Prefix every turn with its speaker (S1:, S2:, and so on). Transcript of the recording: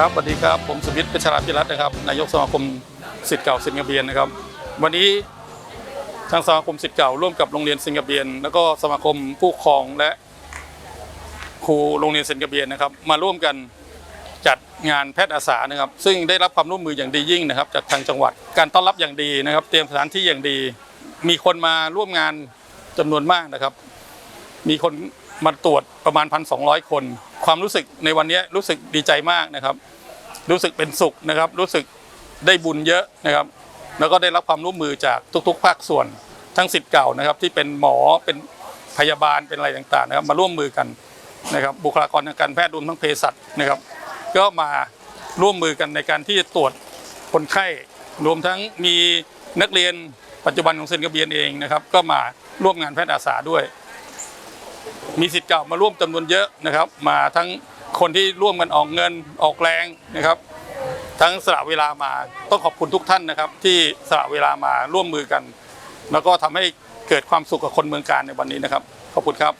S1: ครับสวัสดีครับผมสุวิทย์เพชราพิรัตน์นะครับนายกสมาคมสิทธิ์เก่าสิงคโปร์นะครับ วันนี้ทางสมาคมสิทธิ์เก่าร่วมกับโรงเรียนสิงคโปร์แล้วก็สมาคมผู้ปกครองและครูโรงเรียนสิงคโปร์นะครับ มาร่วมกันจัดงานแพทย์อาสานะครับ ซึ่งได้รับความร่วมมืออย่างดียิ่งนะครับ จากทางจังหวัดการต้อนรับอย่างดีนะครับ เตรียมสถานที่อย่างดี มีคนมาร่วมงานจำนวนมากนะครับ มีคนมาตรวจประมาณ 1,200 คน ความรู้สึกในวันนี้รู้สึกดีใจมากนะครับ รู้สึกเป็นสุขนะครับ รู้สึกได้บุญเยอะนะครับ แล้วก็ได้รับความร่วมมือจากทุก ๆ ภาคส่วนทั้งสิทธิ์เก่านะครับ ที่เป็นหมอเป็นพยาบาลเป็นอะไรต่างๆ นะครับ มาร่วมมือกันนะครับ บุคลากรทางการแพทย์รวมทั้งเภสัชนะครับ ก็มาร่วมมือกันในการที่จะตรวจคนไข้รวมทั้งมีนักเรียนปัจจุบันของเซนกระเบียนเองนะครับ ก็มาร่วมงานแพทย์อาสาด้วย มีสิทธิ์เก่ามาร่วมจำนวนเยอะนะครับ มาทั้งคนที่ร่วมกันออกเงินออกแรงนะครับ ทั้งสละเวลามาต้องขอบคุณทุกท่านนะครับ ที่สละเวลามาร่วมมือกัน แล้วก็ทำให้เกิดความสุขกับคนเมืองการในวันนี้นะครับ ขอบคุณครับ